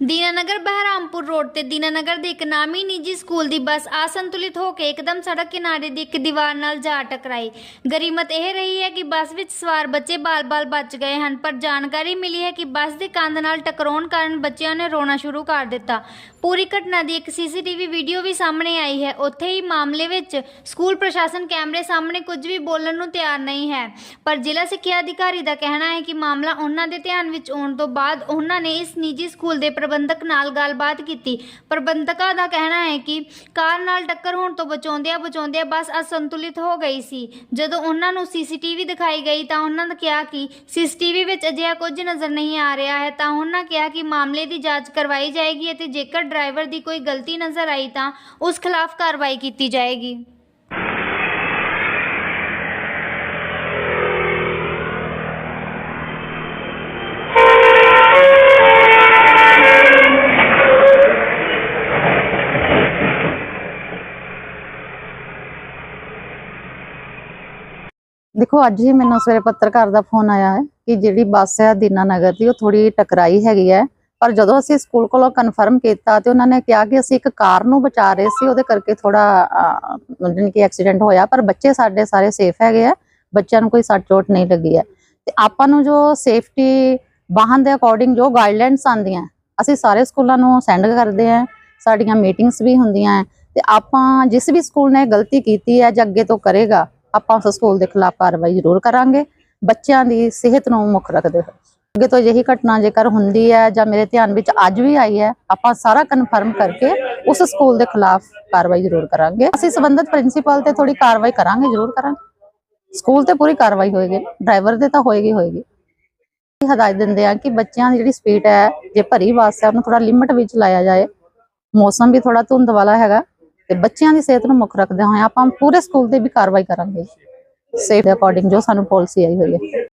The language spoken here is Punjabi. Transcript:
ਦੀਨਾਨਗਰ ਬਹਿਰਾਮਪੁਰ ਰੋਡ ਤੇ ਦੀਨਾਨਗਰ ਦੇ ਇੱਕ ਨਾਮੀ ਨਿੱਜੀ ਸਕੂਲ ਦੀ ਬੱਸ ਅਸੰਤੁਲਿਤ ਹੋ ਕੇ ਇੱਕਦਮ ਸੜਕ ਕਿਨਾਰੇ ਦੀ ਇੱਕ ਦੀਵਾਰ ਨਾਲ ਜਾ ਟਕਰਾਈ। ਗਰੀਮਤ ਇਹ ਰਹੀ ਹੈ ਕਿ ਬੱਸ ਵਿੱਚ ਸਵਾਰ ਬੱਚੇ ਬਾਲ-ਬਾਲ ਬਚ ਗਏ ਹਨ, ਪਰ ਜਾਣਕਾਰੀ ਮਿਲੀ ਹੈ ਕਿ ਬੱਸ ਦੇ ਕੰਧ ਨਾਲ ਟਕਰਾਉਣ ਕਾਰਨ ਬੱਚਿਆਂ ਨੇ ਰੋਣਾ ਸ਼ੁਰੂ ਕਰ ਦਿੱਤਾ। ਪੂਰੀ ਘਟਨਾ ਦੀ ਇੱਕ ਸੀਸੀਟੀਵੀ ਵੀਡੀਓ ਵੀ ਸਾਹਮਣੇ ਆਈ ਹੈ। ਉੱਥੇ ਹੀ ਮਾਮਲੇ ਵਿੱਚ ਸਕੂਲ ਪ੍ਰਸ਼ਾਸਨ ਕੈਮਰੇ ਸਾਹਮਣੇ ਕੁਝ ਵੀ ਬੋਲਣ ਨੂੰ ਤਿਆਰ ਨਹੀਂ ਹੈ। ਪਰ ਜ਼ਿਲ੍ਹਾ ਸਿੱਖਿਆ ਅਧਿਕਾਰੀ ਦਾ ਕਹਿਣਾ ਹੈ ਕਿ ਮਾਮਲਾ ਉਹਨਾਂ ਦੇ ਧਿਆਨ ਵਿੱਚ ਆਉਣ ਤੋਂ ਬਾਅਦ ਉਹਨਾਂ ਨੇ ਇਸ ਨਿੱਜੀ ਸਕੂਲ ਦੇ ਪ੍ਰਬੰਧਕ ਨਾਲ ਗੱਲਬਾਤ ਕੀਤੀ। ਪ੍ਰਬੰਧਕਾਂ ਦਾ ਕਹਿਣਾ ਹੈ ਕਿ ਕਾਰ ਨਾਲ ਟੱਕਰ ਹੋਣ ਤੋਂ ਬਚਾਉਂਦਿਆਂ ਬਚਾਉਂਦਿਆਂ ਬੱਸ ਅਸੰਤੁਲਿਤ ਹੋ ਗਈ ਸੀ। ਜਦੋਂ ਉਹਨਾਂ ਨੂੰ ਸੀਸੀਟੀਵੀ ਦਿਖਾਈ ਗਈ ਤਾਂ ਉਹਨਾਂ ਨੇ ਕਿਹਾ ਕਿ ਸੀਸੀਟੀਵੀ ਵਿੱਚ ਅਜਿਹਾ ਕੁਝ ਨਜ਼ਰ ਨਹੀਂ ਆ ਰਿਹਾ ਹੈ। ਤਾਂ ਉਹਨਾਂ ਕਿਹਾ ਕਿ ਮਾਮਲੇ ਦੀ ਜਾਂਚ ਕਰਵਾਈ ਜਾਏਗੀ ਅਤੇ ਜੇਕਰ ਡਰਾਈਵਰ ਦੀ ਕੋਈ ਗਲਤੀ ਨਜ਼ਰ ਆਈ ਤਾਂ ਉਸ ਖਿਲਾਫ ਕਾਰਵਾਈ ਕੀਤੀ ਜਾਏਗੀ। ਦੇਖੋ, ਅੱਜ ਹੀ ਮੈਨੂੰ ਸਵੇਰੇ ਪੱਤਰਕਾਰ ਦਾ ਫੋਨ ਆਇਆ ਹੈ ਕਿ ਜਿਹੜੀ ਬੱਸ ਹੈ ਦੀਨਾ ਨਗਰ ਦੀ, ਉਹ ਥੋੜੀ ਟਕਰਾਈ ਹੈਗੀ ਹੈ। ਪਰ ਜਦੋਂ ਅਸੀਂ ਸਕੂਲ ਕੋਲੋਂ ਕਨਫਰਮ ਕੀਤਾ ਤੇ ਉਹਨਾਂ ਨੇ ਕਿਹਾ ਕਿ ਅਸੀਂ ਇੱਕ ਕਾਰ ਨੂੰ ਬਚਾ ਰਹੇ ਸੀ, ਉਹਦੇ ਕਰਕੇ ਥੋੜਾ ਜਾਣੀ ਕਿ ਐਕਸੀਡੈਂਟ ਹੋਇਆ। ਪਰ ਬੱਚੇ ਸਾਡੇ ਸਾਰੇ ਸੇਫ ਹੈਗੇ ਆ। ਬੱਚਿਆਂ ਨੂੰ ਕੋਈ ਸੱਟ ਚੋਟ ਨਹੀਂ ਲੱਗੀ ਹੈ। ਤੇ ਆਪਾਂ ਨੂੰ ਜੋ ਸੇਫਟੀ ਵਾਹਨ ਦੇ ਅਕੋਰਡਿੰਗ ਜੋ ਗਾਈਡਲਾਈਨਸ ਆਉਂਦੀਆਂ, ਅਸੀਂ ਸਾਰੇ ਸਕੂਲਾਂ ਨੂੰ ਸੈਂਡ ਕਰਦੇ ਆ ਸਾਡੀਆਂ ਮੀਟਿੰਗਸ ਵੀ ਹੁੰਦੀਆਂ ਹੈ। ਤੇ ਆਪਾਂ ਜਿਸ ਵੀ ਸਕੂਲ ਨੇ ਗਲਤੀ ਕੀਤੀ ਹੈ ਜਾਂ ਅੱਗੇ ਤੋਂ ਕਰੇਗਾ ਆਪਾਂ ਉਸ ਸਕੂਲ ਦੇ ਖਿਲਾਫ ਕਾਰਵਾਈ ਜ਼ਰੂਰ ਕਰਾਂਗੇ। ਬੱਚਿਆਂ ਦੀ ਸਿਹਤ ਨੂੰ ਮੁੱਖ ਰੱਖਦੇ ਹੋਏ। ਅੱਗੇ ਤੋਂ ਅਜਿਹੀ ਘਟਨਾ ਜੇਕਰ ਹੁੰਦੀ ਹੈ ਜਾਂ ਮੇਰੇ ਧਿਆਨ ਵਿੱਚ ਅੱਜ ਵੀ ਆਈ ਹੈ, ਆਪਾਂ ਸਾਰਾ ਕਨਫਰਮ ਕਰਕੇ ਉਸ ਸਕੂਲ ਦੇ ਖਿਲਾਫ ਕਾਰਵਾਈ ਜ਼ਰੂਰ ਕਰਾਂਗੇ। ਅਸੀਂ ਸੰਬੰਧਿਤ ਪ੍ਰਿੰਸੀਪਲ ਤੇ ਥੋੜੀ ਕਾਰਵਾਈ ਕਰਾਂਗੇ, ਜ਼ਰੂਰ ਕਰਾਂਗੇ। ਸਕੂਲ ਤੇ ਪੂਰੀ ਕਾਰਵਾਈ ਹੋਏਗੀ। ਡਰਾਈਵਰ ਦੇ ਤਾਂ ਹੋਏਗੀ ਹੋਏਗੀ। ਹਦਾਇਤ ਦਿੰਦੇ ਆ ਕਿ ਬੱਚਿਆਂ ਦੀ ਜਿਹੜੀ ਸਪੀਡ ਹੈ, ਜੇ ਭਰੀ ਬੱਸ ਹੈ, ਉਹਨੂੰ ਥੋੜਾ ਲਿਮਟ ਵਿੱਚ ਲਾਇਆ ਜਾਏ। ਮੌਸਮ ਵੀ ਥੋੜਾ ਧੁੰਦ ਵਾਲਾ ਹੈਗਾ। ਤੇ ਬੱਚਿਆਂ ਦੀ ਸਿਹਤ ਨੂੰ ਮੁੱਖ ਰੱਖਦੇ ਹੋਏ ਆਪਾਂ ਪੂਰੇ ਸਕੂਲ ਤੇ ਵੀ ਕਾਰਵਾਈ ਕਰਾਂਗੇ। ਸੇਫ ਦੇ ਅਕੋਰਡਿੰਗ ਜੋ ਸਾਨੂੰ ਪਾਲਿਸੀ ਆਈ ਹੋਈ ਹੈ।